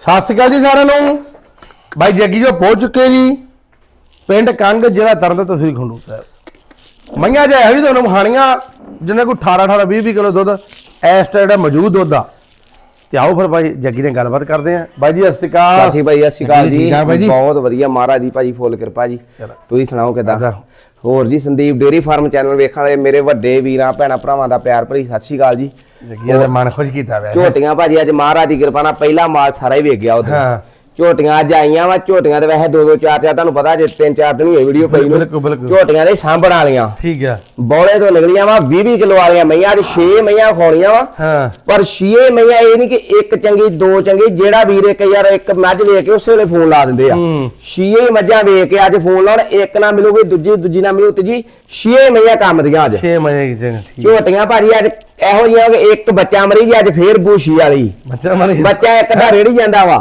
ਸਤਿ ਸ਼੍ਰੀ ਅਕਾਲ ਜੀ ਸਾਰਿਆਂ ਨੂੰ। ਬਾਈ ਜੱਗੀ ਜੋ ਪਹੁੰਚ ਚੁੱਕੇ ਜੀ। ਪਿੰਡ ਕੰਗ ਜ਼ਿਲ੍ਹਾ ਤਰਨ ਤਹਿਸੀਲ ਖੰਡੂਰ ਸਾਹਿਬ। ਮਈਆਂ ਜੇ ਹੈ ਵੀ ਤੁਹਾਨੂੰ ਮਹਾਣੀਆਂ ਜਿੰਨੇ ਕੋ 18 18 20 20 ਕਿਲੋ ਦੁੱਧ ਇਸ ਟਾਈਮ ਜਿਹੜਾ ਮੌਜੂਦ ਦੁੱਧ ਆ। ਤੇ ਆਓ ਫਿਰ ਬਾਈ ਜੱਗੀ ਨਾਲ ਗੱਲਬਾਤ ਕਰਦੇ ਆਂ ਬਾਈ ਜੀ ਸਤਿ ਸ਼੍ਰੀ ਅਕਾਲ। ਸਤਿ ਸ਼੍ਰੀ ਭਾਈ ਸਤਿ ਸ਼੍ਰੀ ਅਕਾਲ ਜੀ? ਬਹੁਤ ਵਧੀਆ ਮਹਾਰਾਜ ਦੀ ਭਾਜੀ ਫੁੱਲ ਕਿਰਪਾ ਜੀ। ਤੁਸੀਂ ਸੁਣਾਓ ਕਿਦਾਂ। ਹੋਰ ਜੀ ਸੰਦੀਪ ਡੇਰੀ ਫਾਰਮ ਚੈਨਲ ਵੇਖਣ ਵਾਲੇ ਮੇਰੇ ਵੱਡੇ ਵੀਰਾਂ ਭੈਣਾਂ ਭਰਾਵਾਂ ਦਾ ਪਿਆਰ ਭਰੀ ਸਤਿ ਸ਼੍ਰੀ ਅਕਾਲ ਜੀ। ਜੱਗੀ ਦਾ ਮਨ ਖੁਸ਼ ਕੀਤਾ ਵੈ ਝੋਟੀਆਂ ਭਾਜੀ ਅੱਜ ਮਹਾਰਾਜ ਦੀ ਕਿਰਪਾ ਨਾਲ ਪਹਿਲਾ ਮਾਲ ਸਾਰਾ ਹੀ ਵੇਖ ਗਿਆ ਹਾਂ। ਝੋਟੀਆਂ ਅੱਜ ਆਈਆਂ ਵਾ ਝੋਟੀਆਂ ਤੇ ਵੈਸੇ ਦੋ ਦੋ ਚਾਰ ਚਾਰ ਤੁਹਾਨੂੰ ਪਤਾ ਜੇ ਤਿੰਨ ਚਾਰ ਦਿਨ ਹੋਏ ਵੀਡੀਓ ਪਈ ਨੂੰ। ਬਿਲਕੁਲ, ਬਿਲਕੁਲ। ਝੋਟੀਆਂ ਦੇ ਸਾਂਭਣ ਵਾਲੀਆਂ। ਠੀਕ ਆ। ਬੌਲੇ ਤੋਂ ਨਿਕਲੀਆਂ ਵਾ 20 20 ਕਿਲੋ ਵਾਲੀਆਂ ਮਈਆਂ ਅੱਜ 6 ਮਈਆਂ ਖੋਣੀਆਂ ਵਾ। ਹਾਂ। ਪਰ ਛੇ ਮਈਆਂ ਇਹ ਨਹੀਂ ਕਿ ਇੱਕ ਚੰਗੀ ਦੋ ਚੰਗੀ ਜਿਹੜਾ ਵੀਰ ਇੱਕ ਯਾਰ ਇੱਕ ਮੱਝ ਵੇਖ ਕੇ ਉਸੇ ਵੇਲੇ ਫੋਨ ਲਾ ਦਿੰਦੇ ਆ। ਹੂੰ। ਛੇ ਮੱਝਾਂ ਵੇਖ ਕੇ ਅੱਜ ਫੋਨ ਲਾਉਣ ਇੱਕ ਨਾ ਮਿਲੂਗੀ ਦੂਜੀ ਦੂਜੀ ਨਾ ਮਿਲੂ ਤੀਜੀ ਛੇ ਮਈਆਂ ਕੰਮ ਦੀਆਂ ਅੱਜ। 6 ਮਜੇ ਜੀ ਠੀਕ। ਝੋਟੀਆਂ ਭਾਜੀ ਅੱਜ ਇਹੋ ਜਿਹੀਆਂ ਕਿ ਇੱਕ ਬੱਚਾ ਮਰੀ ਜੀ ਅੱਜ ਫੇਰ ਬੂਸ਼ੀ ਵਾਲੀ। ਬੱਚਾ ਮਨ ਬੱਚਾ ਇੱਕ ਦਾ ਰੇੜੀ ਜਾਂਦਾ ਵਾ।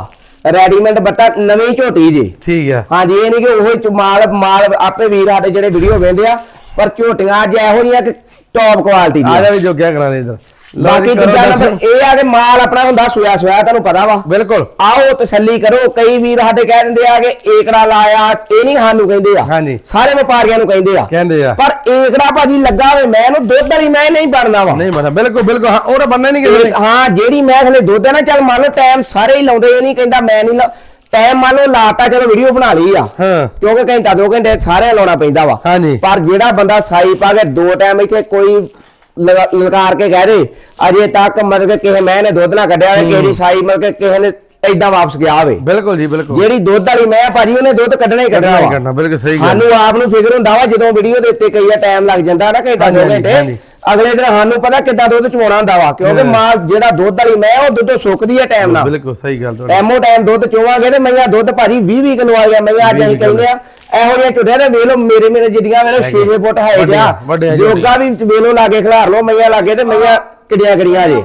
ਰੈਡੀਮੇਡ ਬੱਟਾ ਨਵੀਂ ਝੋਟੀ ਜੀ। ਠੀਕ ਆ। ਹਾਂਜੀ ਇਹ ਨਹੀਂ ਕਿ ਉਹ ਮਾਲ ਮਾਲ ਆਪੇ ਵੀਰ ਸਾਡੇ ਜਿਹੜੇ ਵੀਡੀਓ ਵੇਂਦੇ ਆ ਪਰ ਝੋਟੀਆਂ ਅੱਜ ਇਹੋ ਜਿਹੀਆਂ ਕਿ ਟੌਪ ਕੁਆਲਿਟੀ ਆ ਦੀਆਂ ਜਾ ਵੀ ਜੋ ਕਿਆ ਕਰਾਂ ਦੇ ਇਧਰ। ਬਾਕੀ ਦੂਜਾ ਨੰਬਰ ਇਹ ਆ ਕਿ ਮਾਲ ਆਪਣਾ ਹੁੰਦਾ ਸੁਆ ਸੁਆ ਤੁਹਾਨੂੰ ਪਤਾ ਵਾ। ਬਿਲਕੁਲ। ਆਓ ਤਸੱਲੀ ਕਰੋ। ਕਈ ਵੀਰ ਸਾਡੇ ਕਹਿ ਦਿੰਦੇ ਆ ਕਿ ਏਕੜਾ ਲਾਇਆ ਇਹ ਨਹੀਂ ਸਾਨੂੰ ਕਹਿੰਦੇ ਆ। ਹਾਂਜੀ। ਸਾਰੇ ਵਪਾਰੀਆਂ ਨੂੰ ਕਹਿੰਦੇ ਆ। ਕਹਿੰਦੇ ਆ। ਪਰ ਏਕੜਾ ਭਾਜੀ ਲੱਗਾ ਹੋਵੇ ਮੈਂ ਇਹਨੂੰ ਦੁੱਧ ਵਾਲੀ ਮੈਂ ਨਹੀਂ ਬਣਨਾ ਵਾ। ਨਹੀਂ ਮਨਾ ਬਿਲਕੁਲ ਬਿਲਕੁਲ। ਹਾਂ ਉਹ ਤਾਂ ਬੰਨੇ ਨਹੀਂ ਕਿਸੇ ਹਾਂ ਜਿਹੜੀ ਮੈਂ ਥਲੇ ਦੁੱਧ ਹੈ ਨਾ ਚੱਲ ਮੰਨ ਲਓ ਟਾਈਮ ਸਾਰੇ ਹੀ ਲਾਉਂਦੇ ਇਹ ਨਹੀਂ ਕਹਿੰਦਾ ਮੈਂ ਨਹੀਂ ਟਾਈਮ ਮੰਨ ਲਓ ਲਾਤਾ ਚਲੋ ਵੀਡੀਓ ਬਣਾ ਲਈ ਆ। ਹਾਂ। ਕਿਉਂਕਿ ਘੰਟਾ ਦੋ ਘੰਟੇ ਸਾਰੇ ਲਾਉਣਾ ਪੈਂਦਾ ਵਾ। ਹਾਂਜੀ। ਪਰ ਜਿਹੜਾ ਬੰਦਾ ਸਾਈ ਪਾ ਕੇ ਦੋ ਟਾਈਮ ਇੱਥੇ ਕੋਈ ਲਗਾ- ਲਲਕਾਰ ਕੇ ਕਹਿ ਦੇ ਅਜੇ ਤੱਕ ਮਤਲਬ ਕਿ ਕਿਸੇ ਮੈਂ ਨੇ ਦੁੱਧ ਨਾ ਕੱਢਿਆ ਹੋਵੇ ਕਿਹੜੀ ਸਾਈ ਮਤਲਬ ਕਿ ਕਿਸੇ ਨੇ ਏਦਾਂ ਵਾਪਸ ਗਿਆ ਹੋਵੇ। ਬਿਲਕੁਲ ਜੀ ਬਿਲਕੁਲ। ਜਿਹੜੀ ਦੁੱਧ ਵਾਲੀ ਮੈਂ ਭਾਜੀ ਉਹਨੇ ਦੁੱਧ ਕੱਢਣਾ ਹੀ ਕੱਢਣਾ ਨਹੀਂ ਵਾ। ਕਰਨਾ ਬਿਲਕੁਲ ਸਹੀ ਗੱਲ। ਸਾਨੂੰ ਆਪ ਨੂੰ ਫਿਕਰ ਹੁੰਦਾ ਵਾ ਜਦੋਂ ਵੀਡੀਓ ਦੇ ਉੱਤੇ ਕਈ ਟਾਈਮ ਲੱਗ ਜਾਂਦਾ ਨਾ ਘੰਟਾ ਦੋ ਹਾਂਜੀ, ਘੰਟੇ। ਅਗਲੇ ਦਿਨ ਸਾਨੂੰ ਪਤਾ ਕਿੱਦਾਂ ਦੁੱਧ ਚਵਾਉਣਾ ਹੁੰਦਾ ਵਾ ਕਿਉਂਕਿ। ਮਾਲ ਜਿਹੜਾ ਦੁੱਧ ਵਾਲੀ ਮੈਂ ਉਹ ਦੁੱਧ ਸੁੱਕਦੀ ਹੈ ਟਾਈਮ ਨਾਲ। ਬਿਲਕੁਲ ਸਹੀ ਗੱਲ ਤੁਹਾਡੀ। ਟਾਈਮੋ ਟਾਈਮ ਦੁੱਧ ਚੋਵਾਂਗੇ ਤੇ ਮਈਆਂ ਦੁੱਧ ਭਾਜੀ 20 20 ਕਿਲੋ ਵਾਲੀਆਂ ਮਈਆਂ ਅੱਜ 20 ਅਸੀਂ ਕਹਿੰਦੇ ਆ ਇਹੋ ਜਿਹੀਆਂ ਝੁੱਟੀਆਂ ਤੇ ਵੇਖ ਲਓ ਮੇਰੇ ਮੇਰੇ ਜਿੱਡੀਆਂ ਵੇਲੇ 6 6 ਫੁੱਟ ਹੈ ਵੱਡੀਆਂ, ਗਿਆ ਵੱਡੀਆਂ ਜੋਗਾ ਵੀ ਵੇਲੋ ਲਾਗੇ ਖਿਲਾਰ ਲਓ ਮਈਆਂ ਲਾਗੇ ਤੇ ਮਈਆਂ ਕਿੜੀਆਂ ਕਿੜੀਆਂ ਜੇ।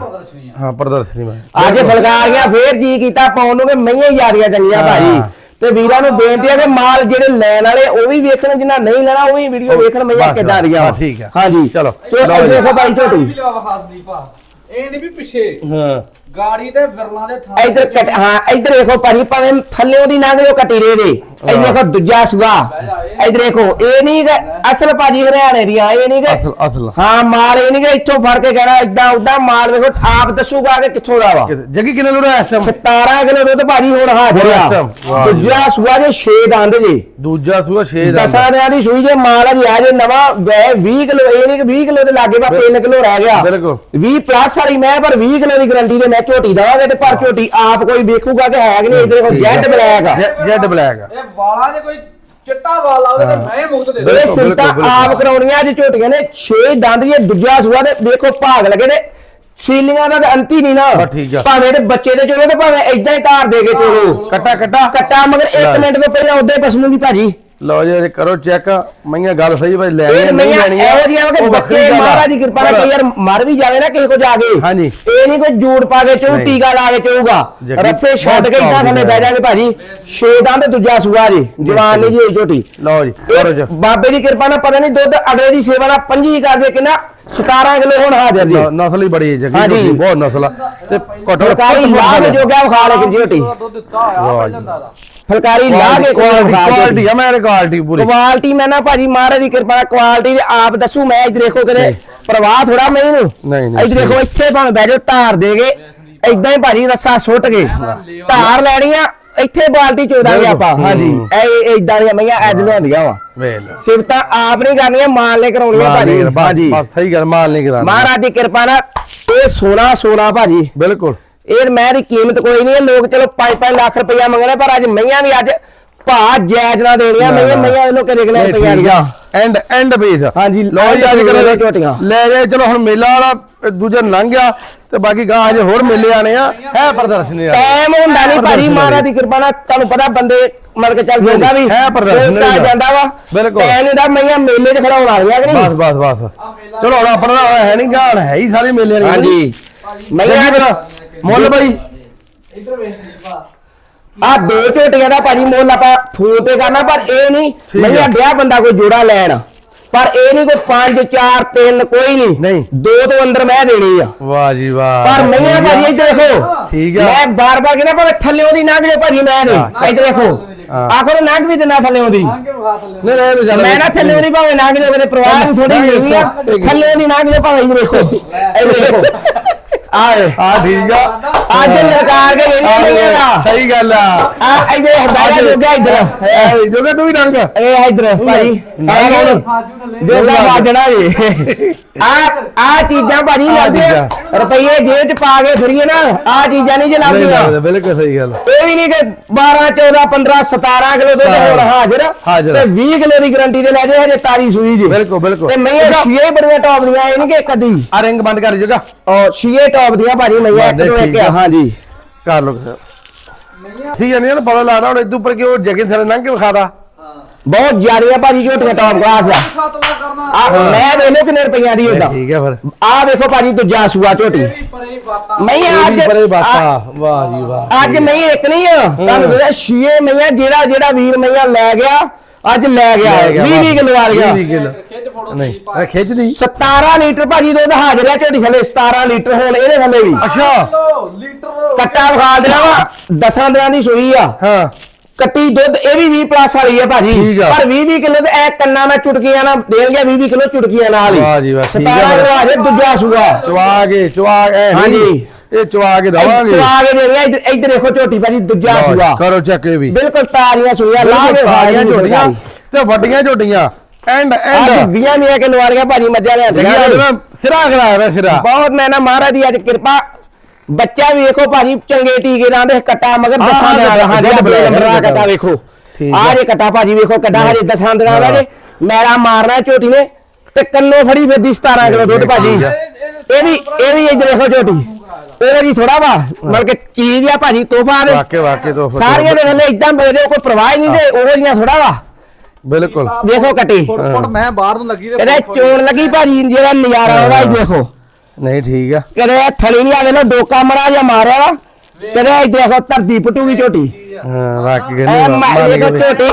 ਹਾਂ ਪ੍ਰਦਰਸ਼ਨੀ ਮੈਂ। ਅੱਜ ਫਲਕਾਰੀਆਂ ਫੇਰ ਜੀ ਕੀਤਾ ਪਾਉਣ ਨੂੰ ਕਿ ਮਈਆਂ ਹੀ ਯਾਰੀਆਂ ਚੰਗੀਆਂ। ਭਾਜੀ। ਤੇ ਵੀਰਾਂ ਨੂੰ ਬੇਨਤੀ ਹੈ ਕਿ ਮਾਲ ਜਿਹੜੇ ਲੈਣ ਵਾਲੇ ਉਹ ਵੀ ਵੇਖਣ ਜਿਨ੍ਹਾਂ ਨਹੀਂ ਲੈਣਾ ਉਹ ਵੀ ਵੀਡੀਓ ਵੇਖਣ ਮਈਆਂ ਕਿੱਦਾਂ ਦੀਆਂ। ਠੀਕ ਆ। ਹਾਂਜੀ। ਚਲੋ, ਲਓ। ਦੇਖੋ ਭਾਈ ਵੀ ਝੋਟੀ ਆ ਇਹ ਨਹੀਂ ਵੀ ਪਿੱਛੇ। ਹਾਂ। ਗਾੜੀ ਤੇ ਵਿਰਲਾਂ ਦੇ ਥਾਂ ਇੱਧਰ ਕੱਟ ਹਾਂ ਇੱਧਰ ਦੇਖੋ ਭਾਜੀ ਭਾਵੇਂ ਥੱਲਿਓਂ ਦੀ ਲੰਘ ਜਾਓ ਕੱਟੀ ਰੇ ਦੇ ਇੱਧਰ ਦੇਖੋ ਦੂਜਾ ਸੁਆ। ਇੱਧਰ ਦੇਖੋ ਇਹ ਨਹੀਂ ਅਸਲ ਭਾਜੀ ਹਰਿਆਣੇ ਦੀ ਆ ਇਹ ਨਹੀਂ ਗਾ ਅਸਲ ਅਸਲ। ਹਾਂ ਮਾਲ ਇਹ ਨਹੀਂ ਗਾ ਇੱਥੋਂ ਫੜ ਕੇ ਕਹਿਣਾ ਇਦਾਂ ਉਦਾਂ ਮਾਲ ਵੇਖੋ ਆਪ ਦੱਸੂਗਾ ਕਿ ਕਿੱਥੋਂ ਦਾ ਵਾ। ਜੱਗੀ ਕਿੰਨੇ ਲੋੜ ਇਸ ਟਾਈਮ 17 ਕਿਲੋ ਦੁੱਧ ਭਾਜੀ ਹੁਣ ਹਾਜ਼ਰ ਆ। ਵਾਹ ਜੀ। ਦੂਜਾ ਸੁਆ ਜੇ 6 ਦੰਦ ਜੀ। ਦੂਜਾ ਸੂਆ 6 ਦਾ ਦਸਾਂ ਦਿਨਾਂ ਦੀ ਸੂਈ ਜੇ ਮਾਲ ਆ ਜੀ ਆ ਜੇ ਨਵਾਂ ਵੈ 20 ਕਿਲੋ ਇਹ ਨਹੀਂ ਕਿ 20 ਕਿਲੋ ਦੇ ਲਾਗੇ ਬਾ 3 ਕਿਲੋ ਰਹਿ ਗਿਆ। ਬਿਲਕੁਲ। 20 ਪਲੱਸ ਵਾਲੀ ਮੈਂ ਪਰ 20 ਕਿਲੋ ਦੀ ਗਰੰਟੀ ਦੇ ਮੈਂ ਝੋਟੀ ਦਵਾਂਗੇ ਤੇ ਪਰ ਝੋਟੀ ਆਪ ਕੋਈ ਵੇਖੂਗਾ ਕਿ ਹੈ ਕਿ ਨਹੀਂ ਇਧਰ ਕੋਲ ਜੈਡ ਬਲੈਕ ਆ। ਜੈਡ ਬਲੈਕ ਇਹ ਵਾਲਾਂ 'ਚ ਕੋਈ ਚਿੱਟਾ ਵਾਲ ਆਉਦੇ ਤੇ ਮੈਂ ਮੁਕਤ ਦੇ ਇਹ ਬਿਲਕੁਲ, ਸਿੰਤਾ ਬਿਲਕੁਲ। ਆਪ ਕਰਾਉਣੀਆਂ ਅੱਜ ਝੋਟੀਆਂ ਨੇ 6 ਦੰਦ ਇਹ ਦੂਜਾ ਸੂਆ ਦੇ ਵੇਖੋ ਭਾਗ ਲੱਗੇ ਨੇ। ਸੀਲੀਆਂ ਦਾ ਤਾਂ ਅੰਤ ਹੀ ਨਹੀਂ ਨਾ। ਭਾਵੇਂ ਤੇ ਬੱਚੇ ਦੇ ਚੋਲੋ ਤੇ ਭਾਵੇਂ ਏਦਾਂ ਹੀ ਧਾਰ ਦੇ ਕੇ ਚੋਲੋ। ਕੱਟਾ ਕੱਟਾ। ਕੱਟਾ ਮਗਰ 1 ਲੈ। ਮਿੰਟ ਤੋਂ ਪਹਿਲਾਂ ਉਹਦੇ ਪਸਮੂ ਦੀ ਭਾਜੀ। ਲਓ ਜੀ ਇਹ ਕਰੋ ਚੈੱਕ ਮਈਆਂ ਗੱਲ ਸਹੀ ਭਾਈ ਲੈ ਇਹ ਨਹੀਂ ਲੈਣੀਆਂ ਇਹੋ ਜਿਹੀਆਂ ਵਾ ਕਿ ਬੱਚੇ। ਮਹਾਰਾਜ ਦੀ ਕਿਰਪਾ ਨਾਲ ਕਈ ਵਾਰ ਮਰ ਵੀ ਜਾਵੇ ਨਾ ਕਿਸੇ ਕੋ ਜਾ ਕੇ। ਹਾਂਜੀ। ਇਹ ਨਹੀਂ ਕੋਈ ਜੂੜ ਪਾ ਕੇ ਨਹੀਂ। ਟੀਕਾ ਲਾ ਕੇ ਚੋਊਗਾ। ਜੱਗੀ ਰੱਸੇ ਛੱਡ ਕੇ ਇਦਾਂ ਥੱਲੇ ਬਹਿ ਜਾਗੇ ਭਾਜੀ। ਛੇ ਦੰਦ ਦੂਜਾ ਸੂਆ ਜੀ। ਜਵਾਨ ਨਹੀਂ ਜੀ ਝੋਟੀ ਲਓ ਜੀ ਕਰੋ ਜੀ। ਬਾਬੇ ਦੀ ਕਿਰਪਾ ਨਾਲ ਪਤਾ ਨਹੀਂ ਦੁੱਧ ਅਗਲੇ ਦੀ ਸੇਵਾ ਨਾਲ ਪੰਜੀ ਕਰਦੇ ਕਿੰਨਾ 17 ਕਿਲੋ ਹੁਣ ਹਾਜ਼ਰ ਜੀ। ਨਸਲ ਹੀ ਬੜੀ ਹੈ ਜੱਗੀ ਬਹੁਤ ਨਸਲ ਆ। ਤੇ ਘਟੋ ਫੁਲਕਾਰੀ ਲਾਹ ਜੋ ਗਿਆ ਵਿਖਾ ਲੈ ਕਿ ਝੋਟੀ ਦੁੱਧ ਦਿੱਤਾ ਹੋਇਆ ਪਹਿਲਾਂ ਦਾ। ਫੁਲਕਾਰੀ ਲਾਹ ਕੇ ਕੁਆਲਿਟੀ। ਆ ਮੈਂ ਕੁਆਲਿਟੀ ਪੂਰੀ। ਕੁਆਲਿਟੀ ਮੈਂ ਨਾ ਭਾਜੀ ਮਹਾਰਾਜ ਦੀ ਕਿਰਪਾ ਨਾਲ ਕੁਆਲਿਟੀ ਆਪ ਦੱਸੂ ਮੈਂ ਇੱਧਰ ਦੇਖੋ ਕਿਤੇ। ਪ੍ਰਵਾਹ ਥੋੜਾ ਮੈਨੂੰ ਨਹੀਂ, ਨਹੀਂ, ਇੱਧਰ ਦੇਖੋ ਇੱਥੇ ਭਾਵੇਂ ਬਹਿ ਜਾਓ ਧਾਰ ਦੇਗੇ ਇਦਾਂ ਹੀ ਭਾਜੀ ਰੱਸਾ ਸੁੱਟ ਕੇ। ਧਾਰ ਲੈਣੀਆਂ ਇੱਥੇ ਬਾਲਟੀ ਚੋਦਾਂਗੇ। ਆਪਾਂ। ਹਾਂਜੀ। ਇਹ ਇਦਾਂ ਦੀਆਂ ਮਈਆਂ ਐਜ ਲਿਆਂਦੀਆਂ ਵਾ। ਵੇਲ ਸਿਫਤਾਂ ਆਪ ਨਹੀਂ ਕਰਨੀਆਂ ਮਾਲ ਨੇ ਕਰਾਉਣੀਆਂ ਭਾਜੀ। ਹਾਂਜੀ। ਬਸ ਸਹੀ ਗੱਲ ਮਾਲ ਨਹੀਂ ਕਰਾਣਾ ਮਹਾਰਾਜ ਦੀ ਕਿਰਪਾ ਨਾਲ ਇਹ ਸੋਨਾ ਸੋਨਾ ਭਾਜੀ। ਬਿਲਕੁਲ। ਇਹ ਮੈਂ ਦੀ ਕੀਮਤ ਕੋਈ ਨਹੀਂ ਹੈ ਲੋਕ ਚਲੋ 5-5 ਲੱਖ ਰੁਪਇਆ ਮੰਗਣੇ ਪਰ ਅੱਜ ਮਈਆਂ ਵੀ ਅੱਜ ਭਾ ਜਾਇਜ਼ ਨਾ ਦੇਣੀਆਂ ਮਈਆਂ। ਮਈਆਂ ਇਹਨੂੰ ਕਿੰਨੇ ਨਹੀਂ, ਰੁਪਇਆ ਠੀਕ ਆ। ਐਂਡ ਐਂਡ ਬੇਸ ਹਾਂਜੀ, ਲਓ ਜੀ ਅੱਜ base ਝੋਟੀਆਂ। ਲੈ ਜਾਏ ਚਲੋ ਹੁਣ ਮੇਲਾ ਵਾਲਾ ਦੂਜਾ ਲੰਘ ਗਿਆ ਤੇ ਬਾਕੀ ਗਾਂ ਅਜੇ ਹੋਰ ਮੇਲੇ ਆਣੇ ਆ। ਹੈ ਪ੍ਰਦਰਸ਼ਨੀ ਆ ਟਾਈਮ ਹੁੰਦਾ ਨਹੀਂ ਪ੍ਰਦਰਸ਼ਨੀ ਮਹਾਰਾਜ ਦੀ ਕਿਰਪਾ ਨਾਲ ਤੁਹਾਨੂੰ ਪਤਾ ਬੰਦੇ ਮਤਲਬ ਕਿ ਚੱਲ ਜਾਂਦਾ ਵੀ ਹੈ ਪ੍ਰਦਰਸ਼ਨ ਕੇ ਜਾਂਦਾ ਵਾ। ਬਿਲਕੁਲ। ਟਾਈਮ ਹੁੰਦਾ ਮਈਆਂ ਮੇਲੇ 'ਚ ਖੜਾਉਣ ਵਾਲੀਆਂ ਕਿ ਬਸ ਨਹੀਂ? ਬਸ ਬਸ ਚਲੋ ਹੁਣ ਆਪਣਾ ਹੈ ਨਹੀਂ ਗਾਣ ਹੈ ਹੀ ਸਾਰੇ ਮੇਲੇ ਵਾਲੀ ਹਾਂਜੀ। ਮਈਆਂ ਮੁੱਲ ਬਾਈ। ਇੱਧਰ ਵੇਖ ਦੀਪਾ ਆ ਦੋ ਝੋਟੀਆਂ ਦਾ ਭਾਜੀ ਮੁੱਲ ਆਪਾਂ ਫੋਨ ਤੇ ਕਰਨਾ ਪਰ ਇਹ ਨਹੀਂ ਠੀਕ ਮਈਆਂ ਆ। ਡਿਆ ਬੰਦਾ ਕੋਈ ਜੋੜਾ ਲੈਣ। ਪਰ ਇਹ ਨਹੀਂ ਕੋਈ 5 4 3 ਕੋਈ ਨਹੀਂ। ਨਹੀਂ। ਦੋ ਤੋਂ ਅੰਦਰ ਮੈਂ ਦੇਣੀ ਆ। ਵਾਹ ਜੀ ਵਾਹ। ਪਰ ਮਈਆਂ ਭਾਜੀ ਇੱਧਰ ਦੇਖੋ। ਠੀਕ ਆ। ਮੈਂ ਬਾਰ ਬਾਰ ਕਹਿੰਦਾ ਭਾਵੇਂ ਥੱਲਿਓਂ ਦੀ ਨਾਗ ਜੇ ਭਾਜੀ ਮੈਂ ਨਹੀਂ। ਇੱਧਰ ਦੇਖੋ। ਆਖਰ ਨਾਗ ਵੀ ਨਾ ਦੀ ਵਿਖਾ ਥੱਲੇ ਨਹੀਂ ਨਹੀਂ ਚੱਲ ਮੈਂ ਨਾ ਥੱਲੇ ਨਹੀਂ ਭਾਵੇਂ ਨਾਗ ਜੋ ਕਦੇ ਪਰਿਵਾਰ ਨੂੰ ਥੋੜੀ ਜਿਹੀ ਆ। ਥੱਲੇ ਦੀ ਨਾਗ ਜੋ ਭਾਵੇਂ ਇੱਧਰ ਦੇਖੋ। ਇੱਧਰ ਦੇਖੋ। ਆਏ ਆ ਠੀਕ ਆ ਅੱਜ ਲੜਕਾਰ ਕੇ ਆ ਨਹੀਂ ਮਿਲੇਗਾ ਸਹੀ ਗੱਲ ਆ ਆ ਇੱਧਰ ਹਦਾਇਆ ਜੋ ਗਿਆ ਇੱਧਰ ਐ ਜੋਗਾ ਤੂੰ ਵੀ ਰੰਗ ਇਹ ਇੱਧਰ ਭਾਈ ਨਾਗ ਇਹ ਨਾਲ। ਹਾਜੂ ਥੱਲੇ ਜੋ ਗਾ ਵਾਜਣਾ ਜੀ ਆ ਆ ਚੀਜ਼ਾਂ ਭਾਜੀ ਆਹ ਲੱਗਦੀਆਂ ਰੁਪਈਏ ਜੇਬ ਚ ਪਾ ਕੇ ਫਿਰੀਏ ਨਾ ਆ ਚੀਜ਼ਾਂ ਨਹੀਂ ਜੇ ਨਹੀਂ ਬਿਲਕੁਲ ਸਹੀ ਗੱਲ। ਇਹ ਵੀ ਨਹੀਂ ਕਿ 12 14 15 17 ਕਿਲੋ ਦੁੱਧ ਹੋਰ ਹਾਜ਼ਰ ਹਾਜ਼ਰ। ਤੇ 20 ਕਿਲੋ ਦੀ ਗਾਰੰਟੀ ਤੇ ਲੈ ਜਾਓ ਹਜੇ ਤਾਰੀ ਸੂਈ ਜੀ। ਬਿਲਕੁਲ ਬਿਲਕੁਲ। ਤੇ ਮੈਂ ਸ਼ੀਏ ਬੜੀਆਂ ਟੌਪ ਦੀਆਂ ਇਹ ਨਹੀਂ ਕਿ ਇੱਕ ਅੱਧੀ। ਆ ਰਿੰਗ ਬੰਦ ਕਰ ਜੋਗਾ। ਔਰ ਸ਼ੀਏ ਟੌਪ ਦੀਆਂ ਭਾਜੀ ਮੈਂ ਇੱਕ ਤੋਂ ਇੱਕ ਆ। ਹਾਂਜੀ। ਕਰ ਲੋ ਸੀ ਜਾਂਦੇ ਨਾ ਪਤਾ ਲੱਗਦਾ ਹੁਣ ਇਦੋਂ ਉੱਪਰ ਕਿ ਉਹ ਜਗੇ ਸਾਰੇ ਲੰਘ ਕੇ ਵਿਖਾਦਾ ਬਹੁਤ ਜ਼ਿਆਦੀਆਂ ਭਾਜੀ ਝੋਟੀਆਂ ਟੌਪ ਕਲਾਸ ਆ। ਸੱਤ ਲੱਖ ਕਰਨਾ ਆ ਮੈਂ ਵੇਖ ਲਓ ਕਿੰਨੇ ਰੁਪਈਆਂ ਦੀ ਹੁੰਦਾ। ਠੀਕ ਹੈ ਫਿਰ। ਆ ਵੇਖੋ ਭਾਜੀ ਦੂਜਾ ਸੂਆ ਝੋਟੀ। ਵੀ ਪਰੇ ਬਾਤਾਂ। ਮੈਂ ਇਹ ਅੱਜ ਪਰੇ ਬਾਤਾ। ਵਾਹ ਜੀ ਵਾਹ ਅੱਜ ਮੈਂ ਇੱਕ ਨਹੀਂ ਆ ਤੁਹਾਨੂੰ ਦੱਸਿਆ ਛੇ ਮਈਆਂ ਜਿਹੜਾ ਜਿਹੜਾ ਵੀਰ ਮਈਆਂ ਲੈ ਗਿਆ ਅੱਜ ਲੈ ਗਿਆ। 20 20 ਕਿਲੋ ਆ ਗਿਆ। 20 ਕਿਲੋ। ਖਿੱਚ ਫੋੜੋ ਨਹੀਂ ਇਹ ਖਿੱਚਦੀ 17 ਲੀਟਰ ਭਾਜੀ ਦੁੱਧ ਹਾਜ਼ਰ ਹੈ ਝੋਟੀ ਥੱਲੇ 17 ਲੀਟਰ ਹੁਣ ਇਹਦੇ ਥੱਲੇ ਵੀ। ਅੱਛਾ। ਲੀਟਰ ਕੱਟਾ ਵਿਖਾ ਦੇਣਾ ਵਾ ਦਸਾਂ ਦਿਨਾਂ ਦੀ ਸੂਈ ਆ। ਹਾਂ। ਕੱਟੀ ਦੁੱਧ ਇਹ ਵੀ 20 ਪਲੱਸ ਵਾਲੀ ਆ ਭਾਜੀ। ਠੀਕ ਆ। ਪਰ 20 20 ਕਿਲੋ ਤੇ ਇਹ ਕੰਨਾਂ ਨਾਲ ਚੁਟਕੀਆਂ ਨਾਲ ਦੇਣਗੇ 20 20 ਕਿਲੋ ਚੁਟਕੀਆਂ ਨਾਲ ਹੀ। ਵਾਹ ਜੀ ਵਾਹ, ਠੀਕ ਆ 17 ਫਿਰ। ਕਿਲੋ ਹਾਜ਼ਰ ਦੂਜਾ ਸੂਆ। ਚਵਾ ਕੇ ਚਵਾ ਕੇ ਹਾਂਜੀ। ਇਹ ਚਵਾ ਕੇ ਦਵਾਂਗੇ। ਚਵਾ ਕੇ ਦੇਣਗੇ ਇੱਧਰ ਇੱਧਰ ਦੇਖੋ ਝੋਟੀ ਭਾਜੀ ਦੂਜਾ ਲਓ ਜੀ, ਸੂਆ। ਕਰੋ ਚੱਕ ਇਹ ਵੀ। ਬਿਲਕੁਲ ਤਾਰੀਆਂ ਸੂਈਆਂ ਲਾ ਕੇ ਵਾਲੀਆਂ ਝੋਟੀਆਂ ਤੇ ਵੱਡੀਆਂ ਝੋਟੀਆਂ। ਐਂਡ ਅੱਜ ਐਂਡ। 20 ਮੀਆਂ ਕਿਲੋ ਵਾਲੀਆਂ ਭਾਜੀ ਮੱਝਾਂ ਲਿਆਂਦੀਆਂ ਨਾ। ਸਿਰਾ ਕਰਾਇਆ ਵਾ ਸਿਰਾ। ਬਹੁਤ ਮੈਂ ਨਾ ਮਹਾਰਾਜ ਦੀ ਅੱਜ ਕਿਰਪਾ ਬੱਚਾ ਵੀ ਵੇਖੋ ਭਾਜੀ ਚੰਗੇ ਟੀਕੇ ਲਾਉਂਦੇ ਕੱਟਾ ਮਗਰ ਦਸਾਂ ਦਾ ਹਾਂ, ਆ ਬਲੇ ਨੰਬਰ ਆ ਕੱਟਾ। ਵੇਖੋ। ਆ। ਜੇ ਕੱਟਾ ਭਾਜੀ ਵੇਖੋ ਕੱਟਾ ਹਜੇ ਦਸਾਂ ਦਿਨਾਂ ਦਾ ਜੇ ਮੈਰਾ ਮਾਰਨਾ ਝੋਟੀ ਨੇ ਤੇ ਕੰਨੋਂ ਫੜੀ ਫਿਰਦੀ 17 ਕਿਲੋ ਦੁੱਧ ਭਾਜੀ। ਇਹ ਵੀ ਇਹ ਵੀ ਇੱਧਰ ਦੇਖੋ ਝੋਟੀ। ਇਹ ਵੀ ਥੋੜਾ ਵਾ ਮਤਲਬ ਕਿ ਚੀਜ਼ ਆ ਭਾਜੀ ਤੋਹਫਾ ਦੇ। ਵਾਕੇ ਵਾਕੇ ਤੋਂ ਸਾਰੀਆਂ ਦੇ ਥੱਲੇ ਇਦਾਂ ਬੇਦੇ ਕੋਈ ਪ੍ਰਵਾਹ ਹੀ ਨਹੀਂ ਤੇ ਉਹ ਜੀਆਂ ਥੋੜਾ ਵਾ। ਬਿਲਕੁਲ। ਵੇਖੋ ਕੱਟੀ। ਫੁੱਟ ਫੁੱਟ ਮੈਂ ਬਾਹਰ ਨੂੰ ਲੱਗੀ ਤੇ ਇਹਦੇ ਚੋਣ ਲੱਗੀ ਭਾਜੀ ਜਿਹੜਾ ਨਜ਼ਾਰਾ ਉਹਦਾ ਹੀ ਦੇਖੋ ਨਹੀਂ ਠੀਕ ਆ। ਕਦੇ ਥਲੀ ਨਹੀਂ ਆਵੇ ਨਾ ਡੋਕਾ ਮਰਾ ਜਾਂ ਮਾਰਿਆ ਵਾ ਕਦੇ ਇਹ ਦੇਖੋ ਧਰਤੀ ਪਟੂਗੀ ਝੋਟੀ। ਹਾਂ ਵਾਕੇ ਐ ਕਹਿੰਦੇ ਮਾਰੇ ਦੇਖੋ ਝੋਟੀ